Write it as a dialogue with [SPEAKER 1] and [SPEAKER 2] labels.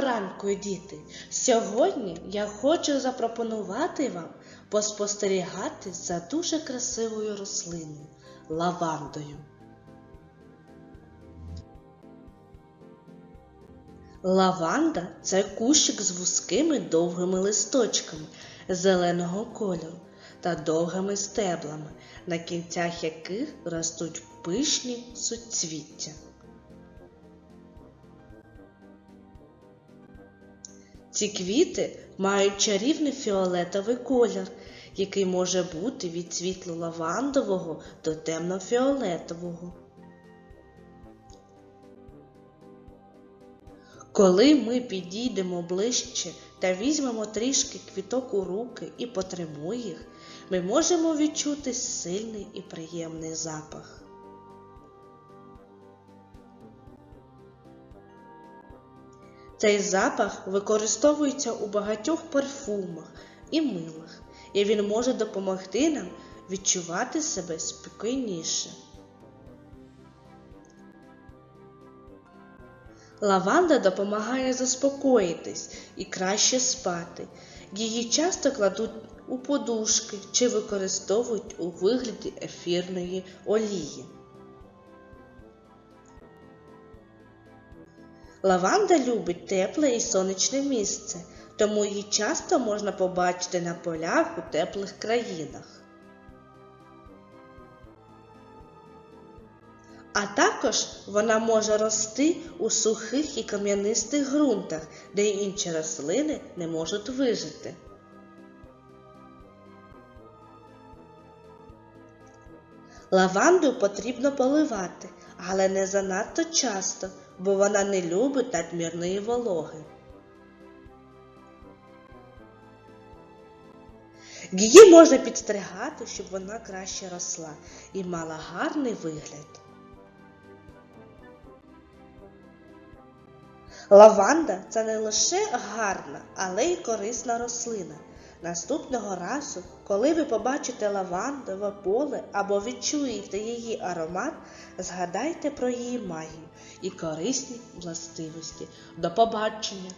[SPEAKER 1] Ранку, діти! Сьогодні я хочу запропонувати вам поспостерігати за дуже красивою рослиною лавандою. Лаванда це кущик з вузькими довгими листочками зеленого кольору та довгими стеблами, на кінцях яких ростуть пишні суцвіття. Ці квіти мають чарівний фіолетовий колір, який може бути від світло-лавандового до темно-фіолетового. Коли ми підійдемо ближче та візьмемо трішки квіток у руки і потримо їх, ми можемо відчути сильний і приємний запах. Цей запах використовується у багатьох парфумах і милах, і він може допомогти нам відчувати себе спокійніше. Лаванда допомагає заспокоїтись і краще спати. Її часто кладуть у подушки чи використовують у вигляді ефірної олії. Лаванда любить тепле і сонячне місце, тому її часто можна побачити на полях у теплих країнах. А також вона може рости у сухих і кам'янистих ґрунтах, де інші рослини не можуть вижити. Лаванду потрібно поливати, але не занадто часто, бо вона не любить надмірної вологи. Її можна підстригати, щоб вона краще росла і мала гарний вигляд. Лаванда це не лише гарна, але й корисна рослина. Наступного разу, коли ви побачите лавандове поле або відчуєте її аромат, згадайте про її магію і корисні властивості. До побачення!